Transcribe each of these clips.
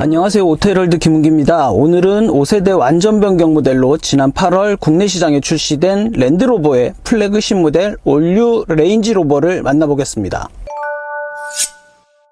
안녕하세요. 오토헤럴드 김은기입니다. 오늘은 5세대 완전 변경 모델로 지난 8월 국내 시장에 출시된 랜드로버의 플래그십 모델 올류 레인지로버를 만나보겠습니다.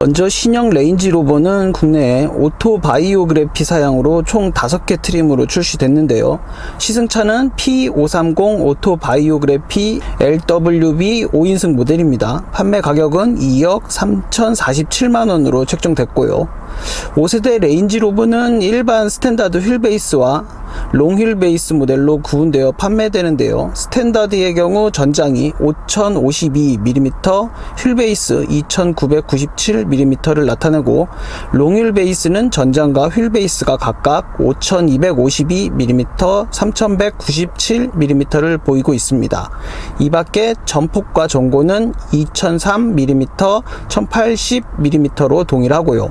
먼저 신형 레인지 로버는 국내에 오토 바이오그래피 사양으로 총 5개 트림으로 출시됐는데요. 시승차는 P530 오토 바이오그래피 LWB 5인승 모델입니다. 판매 가격은 2억 3,047만원으로 책정됐고요. 5세대 레인지로버는 일반 스탠다드 휠 베이스와 롱휠 베이스 모델로 구분되어 판매되는데요. 스탠다드의 경우 전장이 5052mm, 휠 베이스 2997mm를 나타내고 롱휠 베이스는 전장과 휠 베이스가 각각 5252mm, 3197mm를 보이고 있습니다. 이 밖에 전폭과 전고는 2003mm, 1080mm로 동일하고요.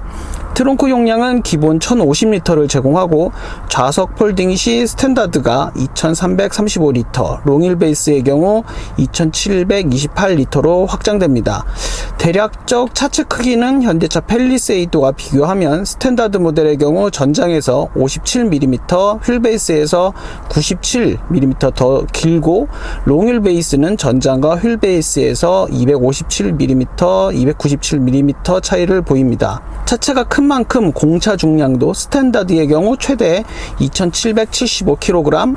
트렁크 용량은 기본 1050리터를 제공하고 좌석 폴딩 시 스탠다드가 2335리터, 롱일 베이스의 경우 2728리터로 확장됩니다. 대략적 차체 크기는 현대차 펠리세이드와 비교하면 스탠다드 모델의 경우 전장에서 57mm, 휠 베이스에서 97mm 더 길고 롱일 베이스는 전장과 휠 베이스에서 257mm, 297mm 차이를 보입니다. 차체가 큰 만큼 공차 중량도 스탠다드의 경우 최대 2775kg,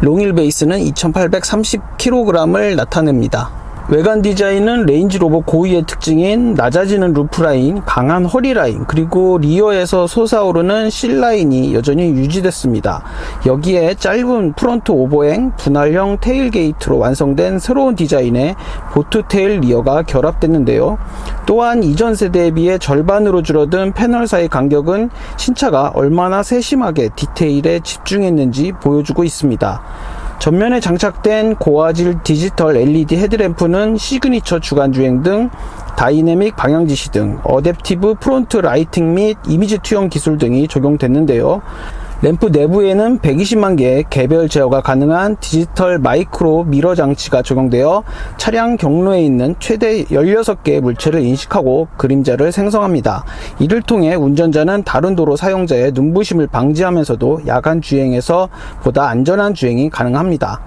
롱일 베이스는 2830kg을 나타냅니다. 외관 디자인은 레인지로버 고유의 특징인 낮아지는 루프라인, 강한 허리라인, 그리고 리어에서 솟아오르는 실라인이 여전히 유지됐습니다. 여기에 짧은 프론트 오버행, 분할형 테일게이트로 완성된 새로운 디자인의 보트 테일 리어가 결합됐는데요. 또한 이전 세대에 비해 절반으로 줄어든 패널 사이 간격은 신차가 얼마나 세심하게 디테일에 집중했는지 보여주고 있습니다. 전면에 장착된 고화질 디지털 LED 헤드램프는 시그니처 주간 주행 등 다이내믹 방향 지시 등 어댑티브 프론트 라이팅 및 이미지 투영 기술 등이 적용됐는데요. 램프 내부에는 120만 개의 개별 제어가 가능한 디지털 마이크로 미러 장치가 적용되어 차량 경로에 있는 최대 16개의 물체를 인식하고 그림자를 생성합니다. 이를 통해 운전자는 다른 도로 사용자의 눈부심을 방지하면서도 야간 주행에서 보다 안전한 주행이 가능합니다.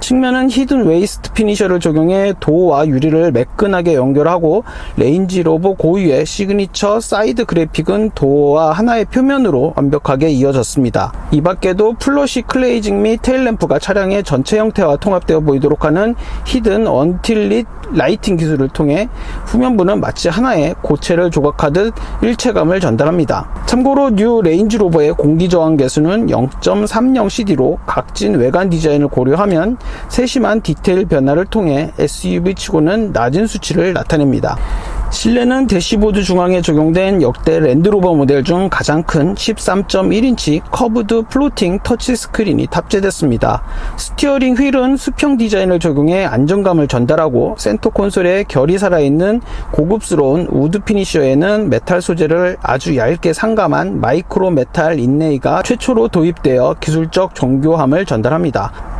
측면은 히든 웨이스트 피니셔를 적용해 도어와 유리를 매끈하게 연결하고 레인지 로버 고유의 시그니처 사이드 그래픽은 도어와 하나의 표면으로 완벽하게 이어졌습니다. 이 밖에도 플러시 클레이징 및 테일램프가 차량의 전체 형태와 통합되어 보이도록 하는 히든 언틸릿 라이팅 기술을 통해 후면부는 마치 하나의 고체를 조각하듯 일체감을 전달합니다. 참고로 뉴 레인지 로버의 공기 저항 계수는 0.30CD로 각진 외관 디자인을 고려하면 세심한 디테일 변화를 통해 SUV치고는 낮은 수치를 나타냅니다. 실내는 대시보드 중앙에 적용된 역대 랜드로버 모델 중 가장 큰 13.1인치 커브드 플로팅 터치 스크린이 탑재됐습니다. 스티어링 휠은 수평 디자인을 적용해 안정감을 전달하고 센터 콘솔에 결이 살아있는 고급스러운 우드 피니셔에는 메탈 소재를 아주 얇게 상감한 마이크로 메탈 인레이가 최초로 도입되어 기술적 정교함을 전달합니다.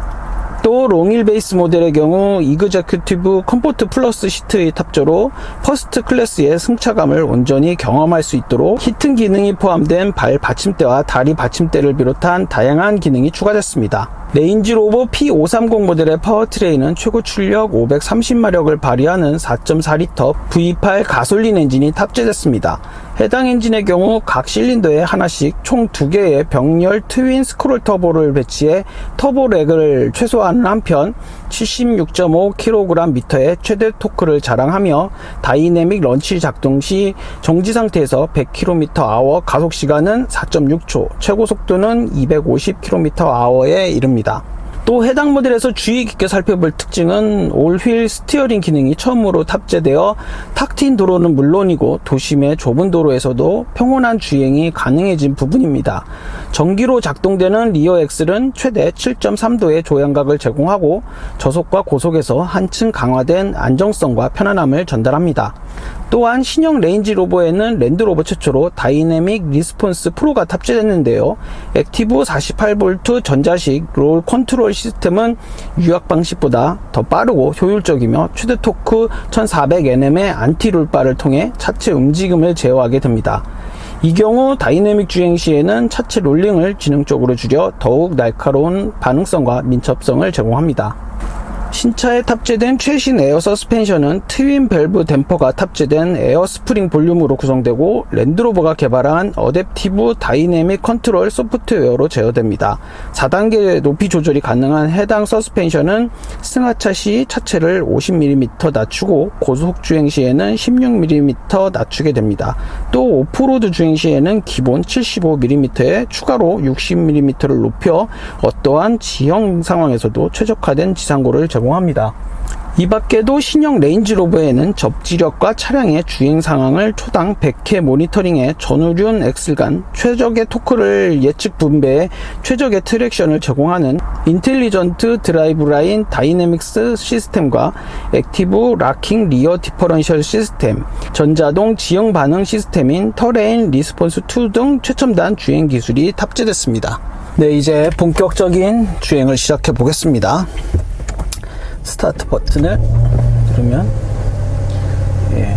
또 롱일 베이스 모델의 경우 이그제큐티브 컴포트 플러스 시트의 탑재로 퍼스트 클래스의 승차감을 온전히 경험할 수 있도록 히튼 기능이 포함된 발 받침대와 다리 받침대를 비롯한 다양한 기능이 추가됐습니다. 레인지로버 P530 모델의 파워트레인은 최고 출력 530마력을 발휘하는 4.4L V8 가솔린 엔진이 탑재됐습니다. 해당 엔진의 경우 각 실린더에 하나씩 총 2개의 병렬 트윈 스크롤 터보를 배치해 터보 렉을 최소화하는 한편 76.5kgm의 최대 토크를 자랑하며 다이내믹 런치 작동 시 정지 상태에서 100km/h 가속 시간은 4.6초, 최고 속도는 250km/h에 이릅니다. 또 해당 모델에서 주의 깊게 살펴볼 특징은 올휠 스티어링 기능이 처음으로 탑재되어 탁 트인 도로는 물론이고 도심의 좁은 도로에서도 평온한 주행이 가능해진 부분입니다. 전기로 작동되는 리어 엑셀은 최대 7.3도의 조향각을 제공하고 저속과 고속에서 한층 강화된 안정성과 편안함을 전달합니다. 또한 신형 레인지 로버에는 랜드로버 최초로 다이내믹 리스폰스 프로가 탑재됐는데요. 액티브 48V 전자식 롤 컨트롤 시스템은 유압 방식보다 더 빠르고 효율적이며 최대 토크 1400Nm의 안티 롤바를 통해 차체 움직임을 제어하게 됩니다. 이 경우 다이내믹 주행 시에는 차체 롤링을 지능적으로 줄여 더욱 날카로운 반응성과 민첩성을 제공합니다. 신차에 탑재된 최신 에어 서스펜션은 트윈 밸브 댐퍼가 탑재된 에어 스프링 볼륨으로 구성되고 랜드로버가 개발한 어댑티브 다이내믹 컨트롤 소프트웨어로 제어됩니다. 4단계 높이 조절이 가능한 해당 서스펜션은 승하차 시 차체를 50mm 낮추고 고속 주행 시에는 16mm 낮추게 됩니다. 또 오프로드 주행 시에는 기본 75mm에 추가로 60mm를 높여 어떠한 지형 상황에서도 최적화된 지상고를 제 공합니다. 이 밖에도 신형 레인지로버에는 접지력과 차량의 주행 상황을 초당 100회 모니터링해 전후륜 엑셀간 최적의 토크를 예측 분배해 최적의 트랙션을 제공하는 인텔리전트 드라이브 라인 다이내믹스 시스템과 액티브 락킹 리어 디퍼런셜 시스템, 전자동 지형 반응 시스템인 터레인 리스폰스 2 등 최첨단 주행 기술이 탑재됐습니다. 네, 이제 본격적인 주행을 시작해 보겠습니다. 스타트 버튼을 누르면 예.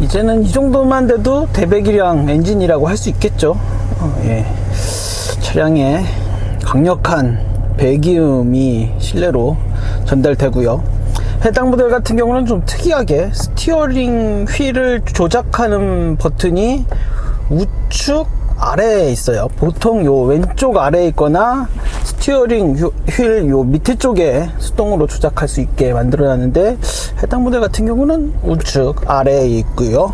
이제는 이 정도만 돼도 대배기량 엔진이라고 할 수 있겠죠 어, 예. 차량에 강력한 배기음이 실내로 전달되고요 해당 모델 같은 경우는 좀 특이하게 스티어링 휠을 조작하는 버튼이 우측 아래에 있어요. 보통 요 왼쪽 아래에 있거나 스티어링 휠 요 밑에 쪽에 수동으로 조작할 수 있게 만들어 놨는데 해당 모델 같은 경우는 우측 아래에 있고요.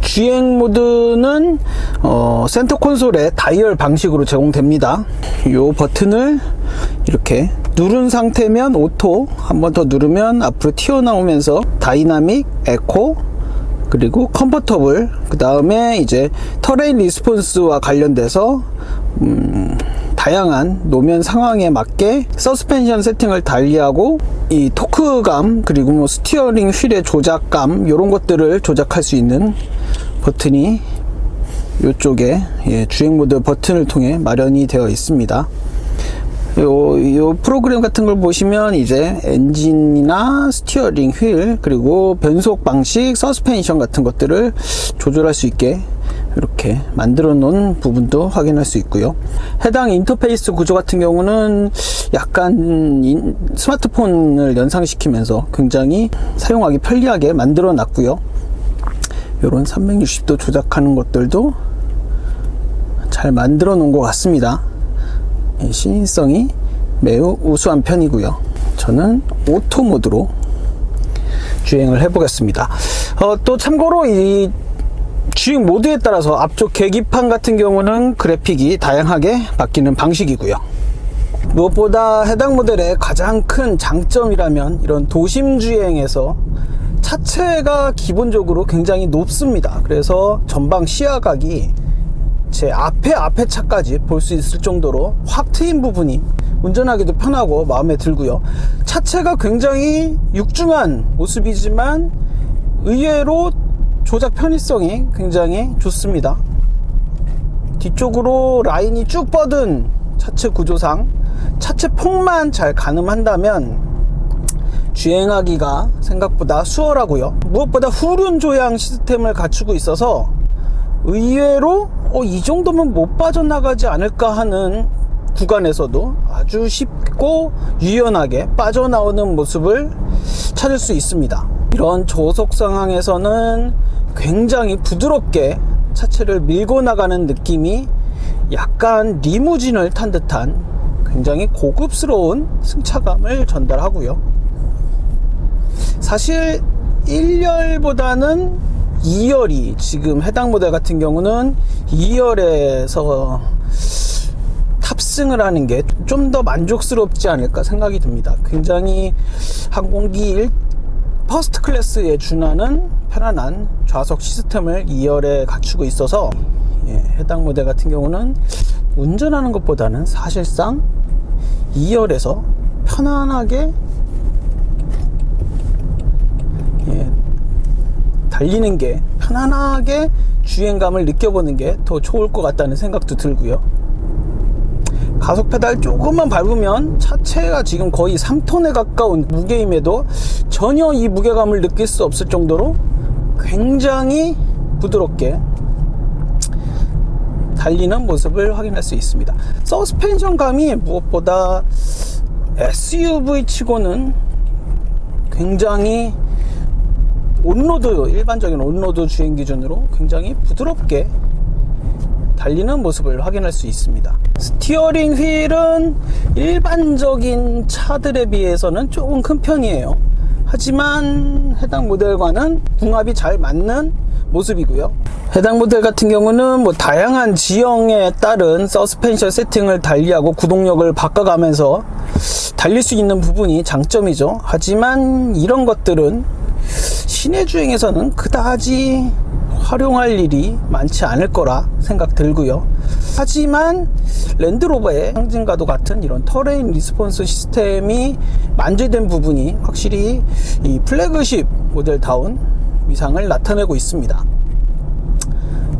주행 모드는 어, 센터 콘솔에 다이얼 방식으로 제공됩니다. 이 버튼을 이렇게 누른 상태면 오토 한 번 더 누르면 앞으로 튀어나오면서 다이나믹, 에코 그리고 컴포터블 그 다음에 이제 터레인 리스폰스와 관련돼서 음, 다양한 노면 상황에 맞게 서스펜션 세팅을 달리하고 이 토크감 그리고 뭐 스티어링 휠의 조작감 이런 것들을 조작할 수 있는 버튼이 이쪽에 예, 주행 모드 버튼을 통해 마련이 되어 있습니다. 요, 요 프로그램 같은 걸 보시면 이제 엔진이나 스티어링 휠 그리고 변속 방식 서스펜션 같은 것들을 조절할 수 있게 이렇게 만들어 놓은 부분도 확인할 수 있고요 해당 인터페이스 구조 같은 경우는 약간 인- 스마트폰을 연상시키면서 굉장히 사용하기 편리하게 만들어 놨고요 이런 360도 조작하는 것들도 잘 만들어 놓은 것 같습니다 예, 시인성이 매우 우수한 편이고요. 저는 오토 모드로 주행을 해 보겠습니다. 어, 또 참고로 이 주행 모드에 따라서 앞쪽 계기판 같은 경우는 그래픽이 다양하게 바뀌는 방식이고요. 무엇보다 해당 모델의 가장 큰 장점이라면 이런 도심 주행에서 차체가 기본적으로 굉장히 높습니다. 그래서 전방 시야각이 제 앞에 앞에 차까지 볼 수 있을 정도로 확 트인 부분이 운전하기도 편하고 마음에 들고요. 차체가 굉장히 육중한 모습이지만 의외로 조작 편의성이 굉장히 좋습니다. 뒤쪽으로 라인이 쭉 뻗은 차체 구조상 차체 폭만 잘 가늠한다면 주행하기가 생각보다 수월하고요. 무엇보다 후륜 조향 시스템을 갖추고 있어서 의외로 어, 이 정도면 못 빠져나가지 않을까 하는 구간에서도 아주 쉽고 유연하게 빠져나오는 모습을 찾을 수 있습니다. 이런 조속 상황에서는 굉장히 부드럽게 차체를 밀고 나가는 느낌이 약간 리무진을 탄 듯한 굉장히 고급스러운 승차감을 전달하고요. 사실 1열보다는 2열이 지금 해당 모델 같은 경우는 2열에서 탑승을 하는 게 좀 더 만족스럽지 않을까 생각이 듭니다. 굉장히 항공기 1 퍼스트 클래스에 준하는 편안한 좌석 시스템을 2열에 갖추고 있어서 예, 해당 모델 같은 경우는 운전하는 것보다는 사실상 2열에서 편안하게 예, 달리는 게 편안하게 주행감을 느껴보는 게 더 좋을 것 같다는 생각도 들고요. 가속 페달 조금만 밟으면 차체가 지금 거의 3톤에 가까운 무게임에도 전혀 이 무게감을 느낄 수 없을 정도로 굉장히 부드럽게 달리는 모습을 확인할 수 있습니다. 서스펜션 감이 무엇보다 SUV 치고는 굉장히 온로드 일반적인 온로드 주행 기준으로 굉장히 부드럽게 달리는 모습을 확인할 수 있습니다. 스티어링 휠은 일반적인 차들에 비해서는 조금 큰 편이에요. 하지만 해당 모델과는 궁합이 잘 맞는 모습이고요. 해당 모델 같은 경우는 뭐 다양한 지형에 따른 서스펜션 세팅을 달리하고 구동력을 바꿔가면서 달릴 수 있는 부분이 장점이죠. 하지만 이런 것들은 시내 주행에서는 그다지 활용할 일이 많지 않을 거라 생각 들고요. 하지만 랜드로버의 상징과도 같은 이런 터레인 리스폰스 시스템이 만재된 부분이 확실히 이 플래그십 모델다운 위상을 나타내고 있습니다.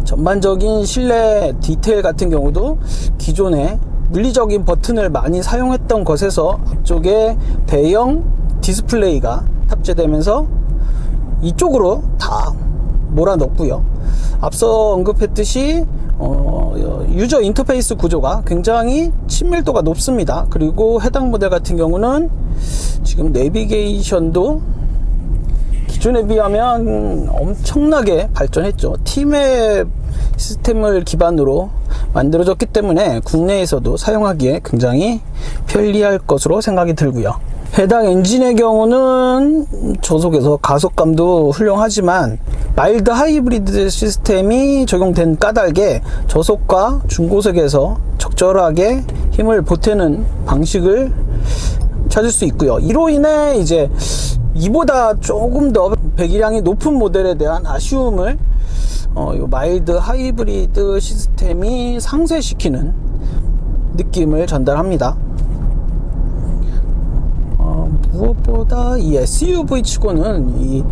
전반적인 실내 디테일 같은 경우도 기존에 물리적인 버튼을 많이 사용했던 것에서 앞쪽에 대형 디스플레이가 탑재되면서 이쪽으로 다 몰아넣고요. 앞서 언급했듯이 어, 유저 인터페이스 구조가 굉장히 친밀도가 높습니다. 그리고 해당 모델 같은 경우는 지금 내비게이션도 기존에 비하면 엄청나게 발전했죠. 팀의 시스템을 기반으로 만들어졌기 때문에 국내에서도 사용하기에 굉장히 편리할 것으로 생각이 들고요. 해당 엔진의 경우는 저속에서 가속감도 훌륭하지만 마일드 하이브리드 시스템이 적용된 까닭에 저속과 중고속에서 적절하게 힘을 보태는 방식을 찾을 수 있고요. 이로 인해 이제 이보다 조금 더 배기량이 높은 모델에 대한 아쉬움을 어, 요 마일드 하이브리드 시스템이 상쇄시키는 느낌을 전달합니다. 어, 무엇보다 이 SUV 치고는 이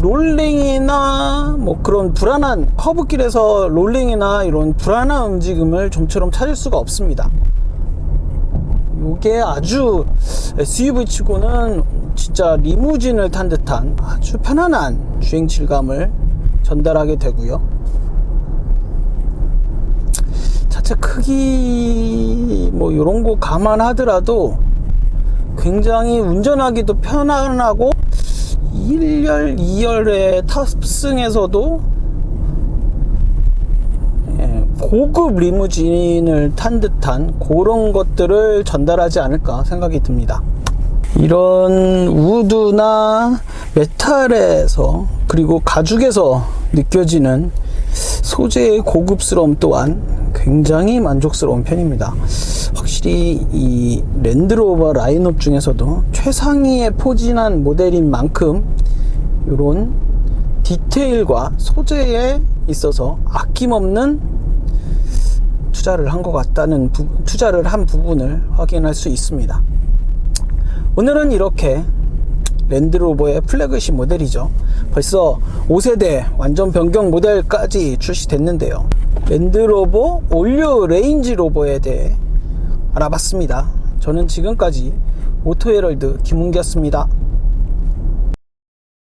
롤링이나 뭐 그런 불안한 커브길에서 롤링이나 이런 불안한 움직임을 좀처럼 찾을 수가 없습니다. 이게 아주 SUV 치고는 진짜 리무진을 탄 듯한 아주 편안한 주행 질감을 전달하게 되고요. 자체 크기 뭐 이런 거 감안하더라도 굉장히 운전하기도 편안하고 1열, 2열의 탑승에서도 예, 고급 리무진을 탄 듯한 그런 것들을 전달하지 않을까 생각이 듭니다. 이런 우드나 메탈에서 그리고 가죽에서 느껴지는 소재의 고급스러움 또한 굉장히 만족스러운 편입니다. 확실히 이 랜드로버 라인업 중에서도 최상위에 포진한 모델인 만큼 이런 디테일과 소재에 있어서 아낌없는 투자를 한 것 같다는 부, 투자를 한 부분을 확인할 수 있습니다. 오늘은 이렇게 랜드로버의 플래그십 모델이죠. 벌써 5세대 완전 변경 모델까지 출시됐는데요. 랜드로버 올류 레인지 로버에 대해 알아봤습니다. 저는 지금까지 오토헤럴드 김은기였습니다.